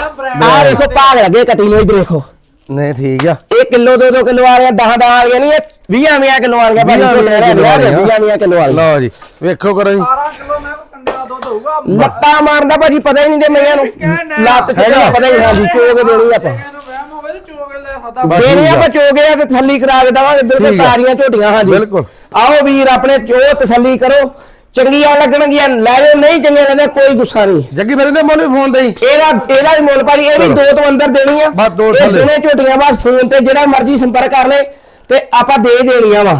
ਆ ਦੇਖੋ ਭਾਗ ਲੱਗੇ ਕੱਟੀ ਨੂੰ ਇਧਰ ਦੇਖੋ। ਨਹੀਂ ਠੀਕ ਆ। ਇਹ ਕਿਲੋ ਦੋ ਦੋ ਕਿਲੋ ਆ ਗਿਆ 10 10 ਆ ਗਿਆ ਨਹੀਂ ਇਹ 20 20 ਕਿਲੋ ਆ ਗਿਆ ਭਾਜੀ ਵੀਹਾਂ ਵੀਹਾਂ ਝੋਟੀ ਕਿੱਲੋ ਆ ਗਿਆ। 20 20 ਕਿਲੋ ਆ ਗਿਆ ਲਓ ਜੀ ਵੇਖੋ ਕਰੋ ਜੀ। 12 ਕਿਲੋ ਮੈਂ ਕੰਡੇ ਦਾ ਦੁੱਧ ਹੋਊਗਾ। ਲੱਤਾਂ ਮਾਰਦਾ ਭਾਜੀ ਪਤਾ ਹੀ ਨਹੀਂ ਤੇ ਮਈਆਂ ਨੂੰ। ਲੱਤ। ਚੋਕੇ ਪਤਾ ਹੀ ਨਹੀਂ ਹਾਂਜੀ ਚੋਕੇ ਦੇਣੀ ਆਪਾਂ ਇਹਨੂੰ ਵਹਿਮ ਹੋਵੇ ਤੇ ਚੋਗ ਲੈ ਸਕਦਾ ਬਸ ਦੇਣੀ ਠੀਕ ਆ। ਆਪਾਂ ਚੋਕੇ ਆ ਤੇ ਥੱਲੀ ਕਰਾ ਕੇ ਦਵਾਂਗੇ ਬਿਲਕੁਲ ਠੀਕ ਆ। ਤਾਰੀਆਂ ਝੋਟੀਆਂ ਹਾਂਜੀ ਬਿਲਕੁਲ। ਆਓ ਵੀਰ ਆਪਣੇ ਚੋ ਤਸੱਲੀ ਕਰੋ ਚੰਗੀਆਂ ਲੱਗਣਗੀਆਂ ਲੈ ਜਾਓ ਨਹੀਂ ਚੰਗੀਆਂ ਲੱਗਦੇ ਕੋਈ ਗੁੱਸਾ ਨਹੀਂ ਜੱਗੀ ਫਿਰ ਇਹਦੇ ਮੁੱਲ ਵੀ ਫੋਨ ਦੇ ਇਹਦਾ ਇਹਦਾ ਵੀ ਮੁੱਲ ਭਾਜੀ ਇਹ ਵੀ ਚਲੋ। ਦੋ ਤੋਂ ਅੰਦਰ ਦੇਣੀ ਆ ਬਸ ਦੋ ਇਹ ਥੱਲੇ। ਦੋਵੇਂ ਝੋਟੀਆਂ ਬਸ ਫੋਨ ਤੇ ਜਿਹੜਾ ਮਰਜ਼ੀ ਸੰਪਰਕ ਕਰ ਲੈ ਤੇ ਆਪਾਂ ਦੇ ਦੇਣੀਆਂ ਵਾ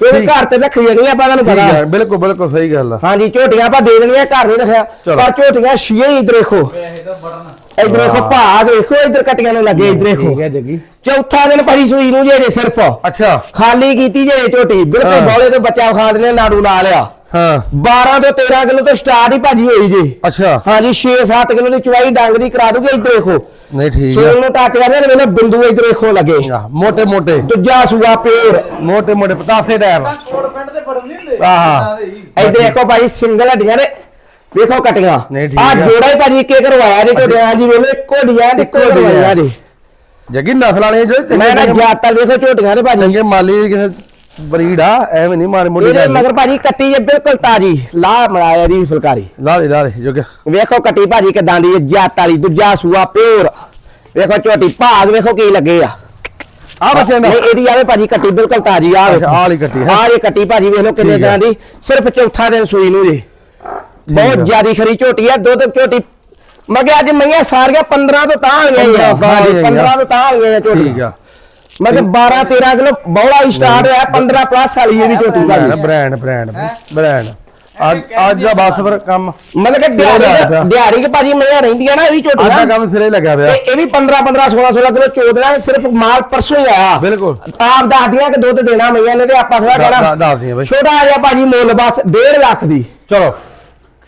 ਕਿਉਂਕਿ ਠੀਕ। ਘਰ ਤੇ ਰੱਖੀਆਂ ਨਹੀਂ ਆਪਾਂ ਤੁਹਾਨੂੰ ਠੀਕ ਪਤਾ ਬਿਲਕੁਲ ਬਿਲਕੁਲ ਸਹੀ ਗੱਲ ਆ ਹਾਂਜੀ ਝੋਟੀਆਂ ਆਪਾਂ ਦੇ ਦੇਣੀਆਂ ਘਰ ਨਹੀਂ ਰੱਖਿਆ ਚਲੋ। ਪਰ ਝੋਟੀਆਂ ਛੀਏ ਹੀ ਦੇਖੋ ਇਹ ਤਾਂ ਬੜਨ ਇੱਧਰ ਦੇਖੋ ਭਾਗ ਦੇਖੋ ਇੱਧਰ ਕਟੀਆਂ ਨੂੰ ਲੱਗੇ ਇੱਧਰ ਦੇਖੋ। ਠੀਕ ਹੈ ਜੱਗੀ ਚੌਥਾ ਦਿਨ ਭਾਜੀ ਸੂਈ ਨੂੰ ਜੇ ਸਿਰਫ ਅੱਛਾ। ਖਾਲੀ ਕੀਤੀ ਜੇ ਝੋਟੀ ਬਿਲਕੁਲ ਹਾਂ। ਬੋਲੇ ਤੋਂ ਬੱਚਾ ਖਾ ਦਿੰਦੇ ਨਾੜੂ ਲਾ ਲਿਆ। ਹਾਂ। 12 ਤੋਂ 13 ਕਿਲੋ ਤੋਂ ਸਟਾਰਟ ਹੀ ਭਾਜੀ ਹੋਈ ਜੀ। ਅੱਛਾ। ਹਾਂਜੀ 6-7 ਕਿਲੋ ਦੀ ਚੁਆਈ ਡੰਗ ਦੀ ਕਰਾ ਦੂਗੇ ਇੱਧਰ ਦੇਖੋ। ਨਹੀਂ ਠੀਕ ਆ ਸੋਨ ਨੂੰ ਟੱਚ ਕਰਦੇ ਨੇ ਵੇਲੇ ਬਿੰਦੂ ਇੱਧਰ ਦੇਖੋ ਲੱਗੇ। ਮੋਟੇ ਮੋਟੇ। ਦੂਜਾ ਸੂਆ ਪੇੜ। ਮੋਟੇ ਮੋਟੇ ਪਤਾਸੇ ਟਾਇਰ। ਕੋੜ ਪਿੰਡ ਤੇ ਬੜਨ ਨਹੀਂ ਹੁੰਦੇ। ਆਹਾ। ਹੀ। ਇੱਧਰ ਦੇਖੋ ਭਾਈ ਸਿੰਗਲ ਹੱਡੀਆਂ ਨੇ। ਵੇਖੋ ਕਟੀਆਂ। ਨਹੀਂ, ਠੀਕ ਆ ਆ। ਜੋੜਾ ਹੀ ਭਾਜੀ ਕੇ ਕਰਵਾਇਆ ਜੀ ਝੋਟਿਆਂ ਹਾਂਜੀ ਵੇਲੇ ਇੱਕੋ ਡਿਜ਼ਾਈਨ ਤੇ ਇੱਕੋ ਇੱਕੋ ਕਰਵਾਇਆ ਜੀ। ਜੱਗੀ ਨਸਲ ਵਾਲੇ ਜੋ ਮੈਂ ਨਾ ਚੰਗੇ- ਜ਼ਿਆਦਾਤਰ ਵੇਖੋ ਝੋਟੀਆਂ ਦੇ ਭਾਜੀ। ਚੰਗੇ ਮਾਲੀ ਕਿਸੇ ਬਰੀਡ ਆ ਐਵੇਂ ਨਹੀਂ ਮਾਰੇ ਮੋਟੀ ਇਹਦੇ ਮਗਰ ਭਾਜੀ ਕੱਟੀ ਜੇ ਬਿਲਕੁਲ ਤਾਜੀ। ਲਾ ਮੜਾਇਆ ਦੀ ਫੁਲਕਾਰੀ। ਲਾ ਦੇ ਲਾ ਦੇ ਜੋ ਕਿ ਵੇਖੋ ਕੱਟੀ ਭਾਜੀ ਕਿਦਾਂ ਦੀ ਹੈ ਜੱਟ ਵਾਲੀ ਦੂਜਾ ਸੂਆ ਪਿਓਰ। ਵੇਖੋ ਝੋਟੀ ਭਾਗ ਵੇਖੋ ਕੀ ਲੱਗੇ ਆ। ਆ ਬੱਚਿਆਂ ਦਾ ਨਹੀਂ ਇਹਦੀ ਆਵੇ ਭਾਜੀ ਕੱਟੀ ਬਿਲਕੁਲ ਤਾਜੀ ਆ। ਅੱਛਾ, ਆਹ ਵਾਲੀ ਕੱਟੀ ਹੈ। ਆ ਇਹ ਕੱਟੀ ਭਾਜੀ ਵੇਖ ਲਓ ਕਿੰਨੇ ਠੀਕ ਹੈ। ਦਿਨਾਂ ਦੀ ਸਿਰਫ ਚੌਥਾ ਦਿਨ ਸੂਈ ਨੂੰ ਜੀ। ਬਹੁਤ ਜਿਆਦੀ ਖਰੀ ਝੋਟੀ ਆ ਦੁੱਧ ਝੋਟੀ। ਮਗੇ ਅੱਜ ਮਈਆਂ ਸਾਰੀਆਂ 15 ਤੋਂ ਤਾਂ ਆ। ਗਈਆਂ 15 ਤਾਂ ਆ। ਗਈਆਂ। 15 ਤੋਂ ਤਾਂ ਆ ਗਈਆਂ ਝੋਟੀ ਠੀਕ ਆ। ਮਗੇ 12 13 ਕਿਲੋ ਬੌਲਾ ਹੀ ਸਟਾਰਟ ਹੋਇਆ 15 ਪਲੱਸ ਵਾਲੀ ਇਹ ਵੀ ਝੋਟੀ ਭਾਜੀ ਬ੍ਰਾਂਡ ਬ੍ਰਾਂਡ ਬ੍ਰਾਂਡ। ਅੱਜ ਦਾ ਬਸ ਫਿਰ ਕੰਮ ਮਤਲਬ ਕਿ ਦਿਹਾੜੀ। ਦਿਹਾੜੀ ਕਿ ਭਾਜੀ ਮਈਆਂ ਰਹਿੰਦੀਆਂ ਨਾ ਇਹ ਵੀ ਅੱਜ ਦਾ ਕੰਮ ਸਿਰੇ ਲੱਗਿਆ ਪਿਆ। ਤੇ ਇਹ ਵੀ 15 15 16 16 ਕਿਲੋ ਚੋਦਣਾ ਹੈ ਸਿਰਫ ਮਾਲ ਪਰਸੋਂ ਹੀ ਆਇਆ। ਬਿਲਕੁਲ। ਆਪ ਦੱਸਦੀਆਂ ਕਿ ਦੁੱਧ ਦੇਣਾ ਮਈਆਂ ਨੇ ਤੇ ਆਪਾਂ ਥੋੜਾ ਦੱਸ- ਕਹਿਣਾ ਦੱਸ ਦਈਏ ਬਈ। ਛੋਟਾ ਆ ਗਿਆ ਭਾਜੀ ਮੁੱਲ ਬਸ 1.5 ਲੱਖ ਦੀ। ਚਲੋ।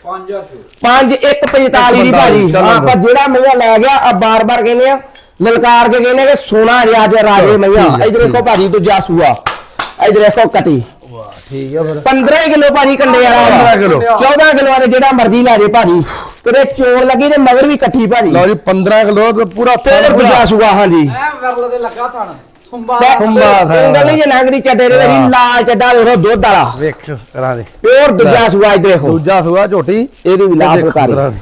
5000 ਛੋੜ 5 1 45 ਦੀ ਭਾਜੀ। ਹਾਂ, ਜਿਹੜਾ ਮਈਆਂ ਲੈ ਗਿਆ ਆ ਬਾਰ ਬਾਰ ਕਹਿੰਦੇ ਆ ਲਲਕਾਰ ਕੇ ਕਹਿੰਦੇ ਕਿ ਸੋਨਾ ਰਿਆਜ ਰਾਜੇ ਚਲੋ, ਮਈਆਂ। ਇਧਰ ਦੇਖੋ ਭਾਜੀ ਦੂਜਾ ਸੂਆ। ਇਧਰ ਦੇਖੋ ਕਟੀ। ਠੀਕ ਆ ਫਿਰ। 15 ਕਿਲੋ ਭਾਜੀ ਕੰਡੇ ਵਾਲਾ। 15 ਕਿਲੋ। 14 ਕਿਲੋ ਦੇ ਜਿਹੜਾ ਮਰਜ਼ੀ ਲੈ ਭਾਜੀ। ਕਿਤੇ ਚੋਣ ਲੱਗੀ ਤੇ ਮਗਰ ਵੀ ਇਕੱਠੀ ਭਾਜੀ। ਲਓ ਜੀ 15 ਕਿਲੋ ਤੇ ਪੂਰਾ ਫੇਰ ਦੂਜਾ ਸੂਆ ਹਾਂਜੀ। ਐ ਵਰਲ ਦੇ ਲੱਗਾ ਥਣ। ਸੁੰਬਾ ਸੁੰਬਾ ਥਾ। ਉਂਗਲ ਨਹੀਂ ਜੇ ਨੰਗਦੀ ਚੱਡੇ ਦੇ ਵਿੱਚ ਲਾਲ ਚੱਡਾ ਵੇਖੋ ਦੁੱਧ ਵਾਲਾ। ਵੇਖ ਕਰਾਂ ਦੇ। ਪਿਓਰ ਦੂਜਾ ਸੂਆ ਇੱਧਰ ਦੇਖੋ। ਦੂਜਾ ਸੂਆ ਝੋਟੀ। ਇਹਦੀ ਵੀ ਲਾਲ ਦੇਖੋ ਫੁਲਕਾਰੀ। ਕਰਾਂ ਦੇ।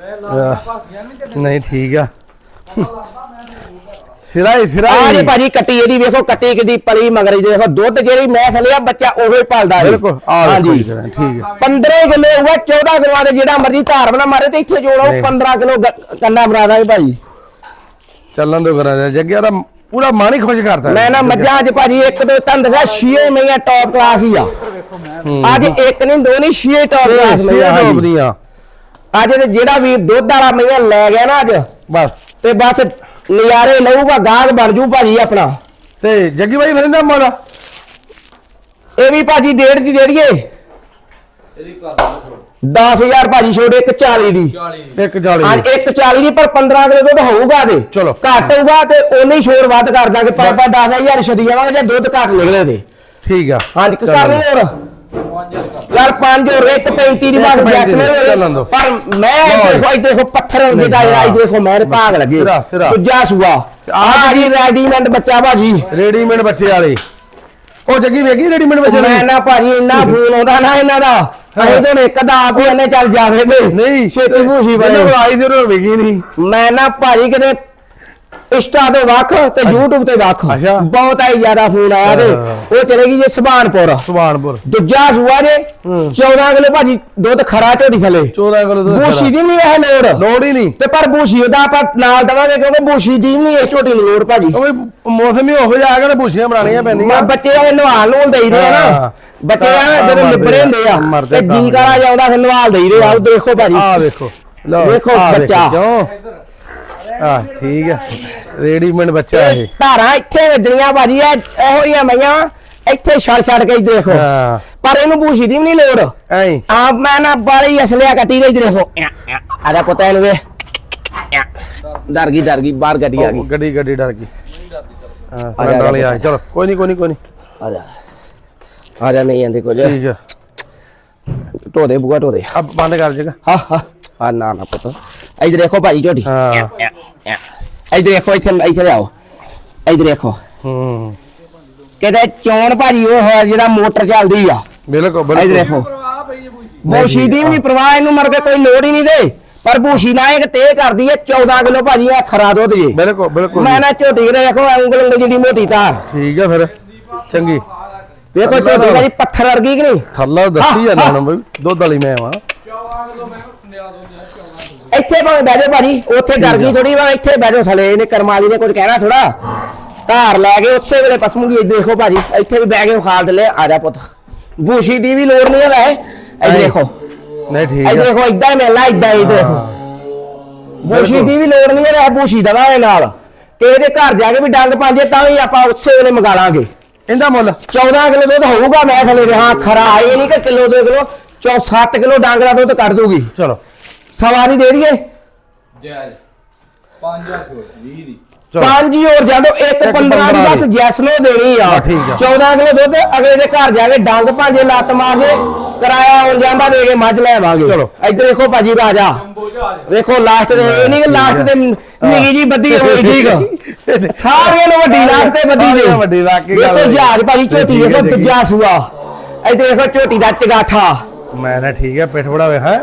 ਵੇ ਲਾ ਪਾਸੀਆਂ ਨਹੀਂ ਚੱਲੇ ਨਹੀਂ ਠੀਕ ਆ। ਸਿਰਾ ਹੀ ਸਿਰਾ ਆ ਹੀ ਜੇ ਭਾਜੀ ਕੱਟੀ ਇਹਦੀ ਵੇਖੋ ਕੱਟੀ ਕਿਦੀ ਪਲੀ ਮਗਰ ਇਹਦੀ ਦੇਖੋ ਦੁੱਧ ਜਿਹੜੀ ਮੈਂ ਥਲਿਆ ਬੱਚਾ ਉਹੋ ਹੀ ਪਲਦਾ ਜੀ। ਬਿਲਕੁਲ ਆ ਹਾਂਜੀ। ਹਾਂਜੀ ਠੀਕ ਹੈ 15 ਕਿਲੋ ਹੋਊਗਾ 14 ਕਿਲੋ ਦੇ ਜਿਹੜਾ ਮਰਜ਼ੀ ਧਾਰ ਬਣਾ ਮਾਰੇ ਤੇ ਇੱਥੇ ਜੋੜੋ ਨਹੀਂ। 15 ਕਿਲੋ ਕੰਨਾ ਬਣਾ ਦਾਂਗੇ ਭਾਜੀ। ਚੱਲਣ ਦੋ ਕਰਾਂ ਦੇ ਜੱਗਿਆ ਦਾ ਪੂਰਾ ਮਨ ਹੀ ਖੁਸ਼ ਕਰਤਾ ਮੈਂ ਨਾ ਮੱਝਾਂ ਅੱਜ ਭਾਜੀ ਇੱਕ ਦੋ ਤੁਹਾਨੂੰ ਦੱਸਿਆ ਛੇ ਮਈਆਂ ਟੌਪ ਕਲਾਸ ਹੀ ਆ। ਅੱਜ ਇੱਕ ਨਹੀਂ ਦੋ ਨਹੀਂ ਛੇ ਟੌਪ ਕਲਾਸ ਮਈਆਂ ਹਾਂਜੀ ਦੀਆਂ ਅੱਜ ਤੇ ਜਿਹੜਾ ਵੀ ਦੁੱਧ ਵਾਲਾ ਮਈਆਂ ਲੈ ਗਿਆ ਨਾ ਅੱਜ ਬਸ। ਤੇ ਬਸ ਨਜ਼ਾਰੇ ਲਊਗਾ ਗਾਹਕ ਬਣ ਜੂ ਭਾਜੀ ਆਪਣਾ। ਤੇ ਜੱਗੀ ਬਾਈ ਫਿਰ ਇਹਦਾ ਮੁੱਲ? ਇਹ ਵੀ ਭਾਜੀ ਡੇਢ ਦੀ ਦੇ ਦਈਏ। ਇਹਦੀ ਕਰ ਦੋ 10000 ਭਾਜੀ ਛੋੜੇ ਇੱਕ 40 ਦੀ। 40 ਇੱਕ 40 ਹਾਂ ਇੱਕ 40 ਦੀ ਪਰ 15 ਕਿਲੋ ਦੁੱਧ ਹੋਊਗਾ ਦੇ ਚਲੋ। ਘੱਟ ਹੋਊਗਾ ਤੇ ਉਹਨੇ ਹੀ ਛੋੜ ਵੱਧ ਕਰ ਦਾਂਗੇ 5 5 10000 ਛੱਡੀ ਜਾਵਾਂਗੇ ਜੇ ਦੁੱਧ ਘੱਟ ਨਿਕਲੇ ਤੇ। ਠੀਕ ਆ। ਹਾਂਜੀ ਚੱਲਣ ਕਰ ਲਈ ਹੋਰ। ਪੰਜ ਚੱਲ 5 ਹੋਰ ਇੱਕ 35 ਦੀ ਇੱਕ ਬਾਤ 35 ਜੈਸ ਦੀ, ਚੱਲਣ ਦਿਓ। ਪਰ ਮੈਂ ਲਓ ਦੇਖੋ ਇਹ ਦੇਖੋ ਪੱਥਰ ਵਰਗੇ ਦਾ ਇਹ ਦੇਖੋ ਮੇਰੇ ਭਾਗ ਲੱਗੇ। ਸਿਰਾ, ਸਿਰਾ। ਦੂਜਾ ਸੂਆ। ਆ ਜੀ ਰੈਡੀਮੈਂਟ ਬੱਚਾ ਭਾਜੀ। ਰੈਡੀਮੇਡ ਬੱਚੇ ਵਾਲੇ। ਉਹ ਜੱਗੀ ਵੇਖੀ ਰੈਡੀਮੇਡ ਬੱਚੇ ਮੈਂ ਨਾ ਭਾਜੀ ਇੰਨਾ ਫੋਨ ਆਉਂਦਾ ਨਾ ਇਹਨਾਂ ਦਾ। ਅਸੀਂ ਤਾਂ ਇੱਕ ਦਾ ਆਪ ਹੀ ਇਹਨੇ ਚੱਲ ਜਾਵੇ ਵੇ। ਨਹੀਂ ਛੇਤੀ ਭੂਸੀ ਬਣੇ ਮੈਨੂੰ ਨਹੀਂ। ਮੈਂ ਨਾ ਭਾਜੀ ਕਿਤੇ ਇੰਸਟਾ ਤੇ ਵੱਖ ਤੇ YouTube ਤੇ ਵੱਖ। ਅੱਛਾ। ਬਹੁਤ ਹੀ ਜ਼ਿਆਦਾ ਫੋਨ ਆਇਆ ਤੇ ਹਾਂ। ਉਹ ਚਲੇ ਗਈ ਜੇ ਸੁਭਾਨਪੁਰ। ਸੁਭਾਨਪੁਰ। ਦੂਜਾ ਸੂਆ ਜੇ 14 ਕਿਲੋ ਭਾਜੀ ਦੁੱਧ ਖਰਾ ਢੋਡੀ ਥਲੇ। 14 ਕਿਲੋ ਦੁੱਧ ਬੂਸ਼ੀ ਦੀ ਨਹੀਂ ਇਹ ਲੋੜ। ਲੋੜ ਹੀ ਨਹੀਂ। ਤੇ ਪਰ ਬੂਸ਼ੀ ਉਹਦਾ ਆਪਾਂ ਨਾਲ ਦਵਾਂਗੇ ਕਿਉਂਕਿ ਬੂਸ਼ੀ ਦੀ ਨਹੀਂ ਇਸ ਝੋਟੀ ਨੂੰ ਲੋੜ ਭਾਜੀ। ਉਹ ਵੀ ਮੌਸਮ ਹੀ ਉਹੋ ਜਿਹਾ ਆ ਗਿਆ ਤੇ ਬੂਸ਼ੀਆਂ ਬਣਾਉਣੀਆਂ ਮੈਂ ਪੈਂਦੀਆਂ ਬੱਚੇ ਆ ਨਵਾਲ ਨੂੰ ਦੇਈਦੇ ਆ ਨਾ। ਹਾਂ। ਬੱਚੇ ਆ ਜਦੋਂ ਮਰਦੇ ਆ, ਹੁੰਦੇ ਆ। ਮਰਦੇ ਤੇ ਤਾਂ ਜੀ ਕਰਾ ਜਾਂਦਾ ਫਿਰ ਨਵਾਲ ਦੇਈਦੇ ਆ। ਉਹ ਦੇਖੋ ਭਾਜੀ। ਆ ਵੇਖੋ ਲਓ ਵੇਖੋ ਆਹ ਬੱਚਾ। ਕਿਉਂ? ਆ ਠੀਕ ਹੈ ਰੈਡੀਮੇਡ ਬੱਚਾ ਇਹ ਧਾਰਾਂ ਇੱਥੇ ਵੱਜਣੀਆਂ ਭਾਜੀ ਐ ਇਹੋ ਜਿਹੀਆਂ ਮਈਆਂ ਇੱਥੇ ਛੜ ਛੜ ਕੇ ਹੀ ਦੇਖੋ। ਹਾਂ। ਪਰ ਇਹਨੂੰ ਬੂਸ਼ੀ ਦੀ ਵੀ ਨਹੀਂ ਲੋੜ। ਐਂ। ਆਪ ਮੈਂ ਨਾ ਬਾਲੀ ਅਸਲਿਆ ਕੱਟੀ ਗਈ ਦੇਖੋ। ਆਦਾ ਪਤਾ ਇਹਨੂੰ ਵੇ। ਡਰ ਗਈ ਡਰ ਗਈ ਬਾਹਰ ਗੱਡੀ ਆ ਗਈ। ਗੱਡੀ ਗੱਡੀ ਡਰ ਗਈ। ਹਾਂ ਆ ਆ ਚਲੋ ਕੋਈ ਨਹੀਂ ਕੋਈ ਨਹੀਂ ਕੋਈ ਨਹੀਂ। ਆ ਜਾ। ਆ ਜਾ ਨਹੀਂ ਆਂਦੇ ਕੁਝ। ਠੀਕ ਹੈ ਢੋਦੇ ਬੂਆ ਢੋਦੇ ਅਬ ਬੰਦ ਕਰ ਜੇਗਾ। ਹਾਂ ਹਾਂ। ਆ ਨਾ ਨਾ ਪੁੱਤ। ਇੱਧਰ ਦੇਖੋ ਭਾਜੀ ਝੋਟੀ ਹਾਂ ਇੱਧਰ ਦੇਖੋ ਇੱਥੇ ਇੱਥੇ ਲਿਆਓ ਇੱਧਰ ਦੇਖੋ ਹੂੰ ਕਿਤੇ ਚੋਣ ਭਾਜੀ ਉਹ ਹੋਇਆ ਜਿਹੜਾ ਮੋਟਰ ਚੱਲਦੀ ਆ ਬਿਲਕੁਲ ਇੱਧਰ ਬਿਲਕੁਲ ਦੇਖੋ ਬੂਸ਼ੀ ਦੀ ਵੀ ਪਰਵਾਹ ਇਹਨੂੰ ਮਰ ਕੇ ਕੋਈ ਲੋੜ ਹੀ ਨਹੀਂ ਦੇ ਪਰ ਬੂਸ਼ੀ ਨਾ ਇੱਕ ਤੇ ਕਰਦੀ ਹੈ 14 ਕਿਲੋ ਭਾਜੀ ਆ ਖਰਾ ਦੁੱਧ ਜੀ ਬਿਲਕੁਲ ਬਿਲਕੁਲ ਮੈਂ ਨਾ ਝੋਟੀ ਦੇ ਦੇਖੋ ਉਂਗਲ ਉਂਗਲ ਜਿਹੜੀ ਮੋਟੀ ਤਾਰ ਠੀਕ ਹੈ ਫਿਰ ਚੰਗੀ ਵੇਖੋ ਝੋਟੀ ਦਾ ਜੀ ਪੱਥਰ ਵਰਗੀ ਕਿ ਨਹੀਂ ਥੱਲਾ ਦੱਸੀ ਜਾਂਦਾ ਹੁਣ ਬਈ ਦੁੱਧ ਵਾਲੀ ਮੈਂ ਵਾ 14 ਕਿਲੋ ਮੈਂ ਨਿਆ ਦੋ 14 ਇੱਥੇ ਭਾਵੇਂ ਬਹਿ ਜਾਓ ਭਾਜੀ ਉੱਥੇ ਡਰ ਗਈ ਥੋੜੀ ਵਾ ਇੱਥੇ ਬਹਿ ਜਾਓ ਥਲੇ ਇਹਨੇ ਕਰਮਾਲੀ ਨੇ ਕੁਝ ਕਹਿਣਾ ਥੋੜਾ ਧਾਰ ਲੈ ਕੇ ਉਸੇ ਵੇਲੇ ਪਸਮੂਗੀ ਦੇਖੋ ਭਾਜੀ ਇੱਥੇ ਵੀ ਬਹਿ ਕੇ ਖਾਲ ਦਿਲੇ ਆ ਜਾ ਪੁੱਤ। ਬੂਸ਼ੀ ਦੀ ਵੀ ਲੋੜ ਨਹੀਂ ਹੈ ਵੈਸੇ। ਨਹੀਂ। ਦੇਖੋ। ਨਹੀਂ ਠੀਕ ਹੈ ਦੇਖੋ ਇਦਾਂ ਹੀ ਮਿਲਣਾ ਇਦਾਂ ਹੀ ਦੇਖੋ। ਬੂਸ਼ੀ ਦੀ ਵੀ ਲੋੜ ਨਹੀਂ ਹੈ ਵੈਸੇ ਬੂਸ਼ੀ ਦਵਾਂਗੇ ਨਾਲ। ਕਿਸੇ ਦੇ ਘਰ ਜਾ ਕੇ ਵੀ ਡੰਗ ਪਾਂਜੇ ਤਾਂ ਵੀ ਆਪਾਂ ਉਸੇ ਵੇਲੇ ਮੰਗਾ ਲਾਂਗੇ। ਇਹਦਾ ਮੁੱਲ? 14 ਕਿਲੋ ਦੁੱਧ ਹੋਊਗਾ ਮੈਂ ਥਲੇ ਦੇ ਹਾਂ ਖਰਾ ਇਹ ਨਹੀਂ ਕਿ ਕਿਲੋ 2 ਕਿਲੋ ਚੌ 7 ਕਿਲੋ ਡੰਗ ਦਾ ਦੁੱਧ ਕੱਢ ਦੂਗੀ ਚਲੋ। ਸਵਾ ਦੀ ਦੇ ਦਈਏ ਜਾਇਜ਼ 5000 ਛੋੜ 20 ਦੀ। ਚਲੋ। ਪੰਜ ਹੀ ਹੋਰ ਜਦੋਂ ਇੱਕ ਇੱਕ 15 ਦੀ ਬਸ ਦੀ। ਜੈਸ ਨੂੰ ਦੇਣੀ ਆ। ਹਾਂ, ਠੀਕ ਆ। 14 ਕਿਲੋ ਦੁੱਧ ਅਗਲੇ ਦੇ ਘਰ ਜਾ ਕੇ ਡੰਗ ਭਾਂਜੇ ਲੱਤ ਮਾਰ ਕੇ ਕਿਰਾਇਆ ਆਉਣ ਜਾਂਦਾ ਦੇ ਕੇ ਮੱਝ ਲੈ ਆਵਾਂਗੇ। ਚਲੋ। ਇੱਧਰ ਦੇਖੋ ਭਾਜੀ ਰਾਜਾ। ਵੇਖੋ ਲਾਸਟ ਤੇ ਇਹ ਨਹੀਂ ਕਿ ਲਾਸਟ ਤੇ ਨਿੱਕੀ ਜੀ ਬੱਦੀ ਹੋਈ ਠੀਕ ਸਾਰਿਆਂ ਨੂੰ ਵੱਡੀ ਲਾਸਟ ਤੇ ਬੱਦੀ ਸਾਰਿਆਂ ਦੇ ਨੂੰ ਵੱਡੀ ਲਾ ਕੇ ਗੱਲ ਹੋਈ। ਜਹਾਜ਼ ਭਾਜੀ ਝੋਟੀ ਹੈ। ਦੂਜਾ ਸੂਆ। ਇੱਧਰ ਦੇਖੋ ਝੋਟੀ ਦਾ ਚਗਾਠਾ। ਮੈਂ ਨਾ ਠੀਕ ਹੈ ਪਿੱਠ ਬੜਾਵੇ ਹੈ?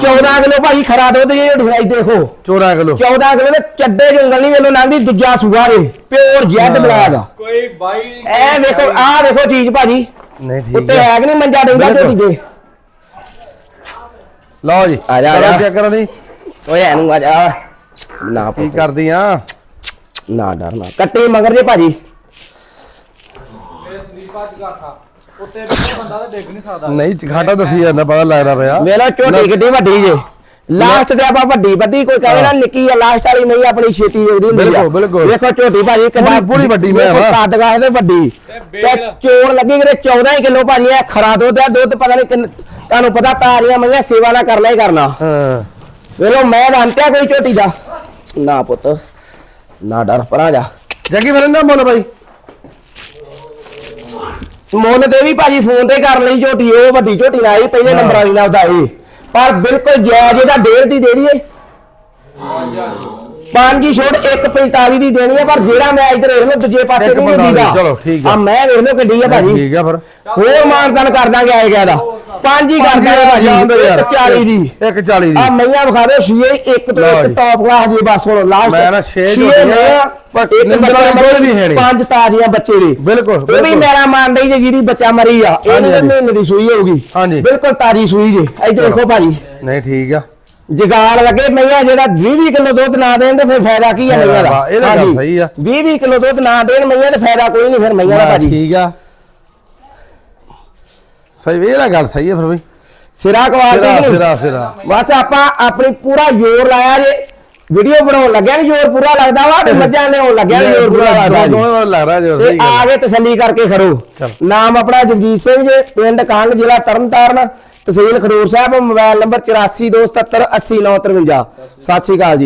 14 ਕਿਲੋ ਭਾਜੀ ਖਰਾ ਦੁੱਧ ਜੀ ਢੁਆਈ ਦੇਖੋ। 14 ਕਿਲੋ। 14 ਕਿਲੋ ਦੇ ਚੱਡੇ ਜੰਗਲ ਨਹੀਂ ਵੇਲੋ ਲੰਘਦੀ ਦੂਜਾ ਸੂਆ ਰੇ ਪਿਓਰ ਜੈਡ ਬਲੈਕ ਕੋਈ ਬਾਈ ਐ ਵੇਖੋ ਆਹ ਵੇਖੋ ਚੀਜ਼ ਭਾਜੀ। ਨਹੀਂ ਠੀਕ ਉੱਤੇ ਹੈ ਕਿ ਨਹੀਂ ਮੰਜਾ ਡੰਗਾ। ਝੋਟੀ ਦੇ? ਲਓ ਜੀ ਆ ਜਾ, ਆ ਜਾ। ਚੈੱਕ ਕਰਾਂ ਦੀ ਓਏ ਐਨੂੰ ਆ ਜਾ। ਨਾ ਕੀ ਪੁੱਤ, ਕਰਦੀ ਆ? ਨਾ ਡਰਨਾ ਕੱਟੇ ਮਗਰ ਜੇ ਭਾਜੀ। ਉੱਤੇ ਬੰਦਾ ਤਾਂ ਡਿੱਗ ਨਹੀਂ ਸਕਦਾ। ਨਹੀਂ ਘਾਟਾ ਦੱਸੀ ਜਾਂਦਾ ਪਤਾ ਲੱਗਦਾ ਪਿਆ। ਵੇਲਾ ਝੋਟੀ ਕਿੱਡੀ ਵੱਡੀ ਜੇ? ਲਾਸਟ ਤੇ ਆਪਾਂ ਵੱਡੀ ਵੱਡੀ ਕੋਈ ਕਹੇ ਨਾ ਨਿੱਕੀ ਆ ਲਾਸਟ ਵਾਲੀ ਨਹੀਂ ਆਪਣੀ ਛੇਤੀ ਵੇਖਦੀ ਹੁੰਦੀ ਆ। ਬਿਲਕੁਲ, ਬਿਲਕੁਲ। ਵੇਖੋ ਝੋਟੀ ਭਾਜੀ ਕਿੰਨਾ ਪੂਰੀ- ਪੂਰੀ ਵੱਡੀ ਮੈਂ ਵੇਖੋ ਵਾ। ਕੱਦ ਗਾਹ ਤੇ ਵੱਡੀ। ਤੇ ਤੇ ਬੇਲ ਚੋਣ ਲੱਗੀ ਕਿਤੇ 14 ਹੀ ਕਿਲੋ ਭਾਜੀ ਇਹ ਖਰਾ ਦੁੱਧ ਆ ਦੁੱਧ ਪਤਾ ਨਹੀਂ ਕਿੰਨ ਤੁਹਾਨੂੰ ਪਤਾ ਤਾਰੀਆਂ ਮਈਆਂ ਸੇਵਾ ਨਾ ਕਰਨਾ ਹੀ ਕਰਨਾ। ਹਾਂ। ਵੇਲੋ ਮੈਂ ਤਾਂ ਅੰਤਿਆ ਕੋਈ ਝੋਟੀ ਦਾ। ਨਾ ਪੁੱਤ ਨਾ ਡਰ ਪਰਾਂ ਜਾ। ਜੱਗੀ ਫਿਰ ਇਹਦਾ ਮੁੱਲ ਬਾਈ। ਮੁੱਲ ਤੇ ਵੀ ਭਾਜੀ ਫੋਨ ਤੇ ਕਰ ਲਈ ਝੋਟੀ ਉਹ ਵੱਡੀ ਝੋਟੀ ਨਾ ਆਈ ਪਹਿਲੇ ਨੰਬਰ ਵਾਲੀ ਨਾਲ ਉਹਦਾ ਆਈ। ਪਰ ਬਿਲਕੁਲ ਜਾਇਜ਼ ਇਹਦਾ ਡੇਢ ਦੀ ਦੇ ਦਈਏ। ਪੰਜ ਹੀ ਛੋੜ 145 ਦੀ ਦੇਣੀ ਹੈ ਪਰ ਜਿਹੜਾ ਮੈਂ ਇੱਧਰ ਲਓ ਦੂਜੇ ਪਾਸੇ ਇੱਕ ਨਹੀਂ ਦੀਦਾ ਚਲੋ, ਠੀਕ ਹੈ। ਆ ਮੈਂ ਵੇਖ ਲਓ ਕਿੱਡੀ ਹੈ ਭਾਜੀ। ਠੀਕ ਆ ਫਿਰ। ਹੋਰ ਮਾਨਤਨ ਕਰ ਦਾਂਗੇ ਆਏਗਾ ਇਹਦਾ ਪੰਜ ਹੀ ਕਰ ਦਾਂਗੇ ਭਾਜੀ ਜਾਂਦੇ ਯਾਰ। 40 ਦੀ। 140 ਦੀ। ਆ ਮਈਆਂ ਵਿਖਾ ਦਿਓ ਛੀਏ ਇੱਕ ਤੋਂ ਇੱਕ। ਟੌਪ ਕਲਾਸ ਜੀ ਬਸ ਹੁਣ ਲਾਸਟ ਮੈਂ ਨਾ ਛੇ ਮਈਆਂ, ਪਰ ਇੱਕ ਬੱਚਾ ਕੋਈ ਵੀ ਹੈ ਨਹੀਂ। ਪੰਜ ਤਾਜ਼ੀਆਂ ਬੱਚੇ ਦੇ। ਬਿਲਕੁਲ, ਇਹ ਵੀ। ਮੇਰਾ ਮੰਨਦਾ ਹੀ ਜੇ ਜਿਹਦੀ ਬੱਚਾ ਮਰੀ ਆ ਇਹ। ਮਹੀਨੇ ਦੀ ਸੂਈ ਹੋਊਗੀ। ਹਾਂਜੀ। ਬਿਲਕੁਲ ਤਾਜ਼ੀ ਸੂਈ ਜੇ। ਇੱਧਰ ਦੇਖੋ ਭਾਜੀ। ਨਹੀਂ ਠੀਕ ਆ। ਜਗਾਲ ਲੱਗੇ ਮਈਆਂ ਜਿਹੜਾ 20 ਕਿਲੋ ਦੁੱਧ ਨਾ ਦੇਣ ਤੇ ਫਿਰ ਫਾਇਦਾ ਕੀ ਫਾਇਦਾ ਮਈਆਂ ਦਾ? ਇਹ ਤਾਂ। ਸਹੀ ਆ। 20 ਕਿਲੋ ਦੁੱਧ ਨਾ ਦੇਣ ਮਈਆਂ ਤੇ ਫਾਇਦਾ ਕੋਈ ਨਹੀਂ ਫਿਰ ਮਈਆਂ ਦਾ ਭਾਜੀ। ਠੀਕ ਆ। ਸਹੀ ਇਹ ਤਾਂ ਗੱਲ ਸਹੀ ਆ ਫਿਰ ਬਈ ਸਿਰਾ ਕਵਾਲ ਦੀ ਸਿਰਾ ਸਿਰਾ ਬਸ ਆਪਾਂ ਆਪਣੀ ਪੂਰਾ ਜ਼ੋਰ ਲਾਇਆ ਜੇ। ਵੀਡੀਓ ਬਣਾਉਣ ਲੱਗਿਆ ਵੀ ਜ਼ੋਰ ਪੂਰਾ ਲੱਗਦਾ ਵਾ ਤੇ ਮੱਝਾਂ ਨੇ ਹੋਣ ਲੱਗਿਆ ਵੀ ਜ਼ੋਰ ਪੂਰਾ ਲੱਗਦਾ ਜੀ। ਦੋਵੇਂ ਲੱਗ ਰਿਹਾ ਜੋ ਤੇ ਸਹੀ ਆ। ਕੇ ਤਸੱਲੀ ਕਰਕੇ ਖੜੋ। ਨਾਮ ਆਪਣਾ ਜਗਜੀਤ ਸਿੰਘ ਜੇ ਪਿੰਡ ਕਾਂਗ ਜ਼ਿਲ੍ਹਾ ਤਰਨਤਾਰਨ। ਤਹਿਸੀਲ ਖਡੂਰ ਸਾਹਿਬ ਮੋਬਾਈਲ ਨੰਬਰ 8427780953 ਸਤਿ ਸ਼੍ਰੀ ਅਕਾਲ ਜੀ।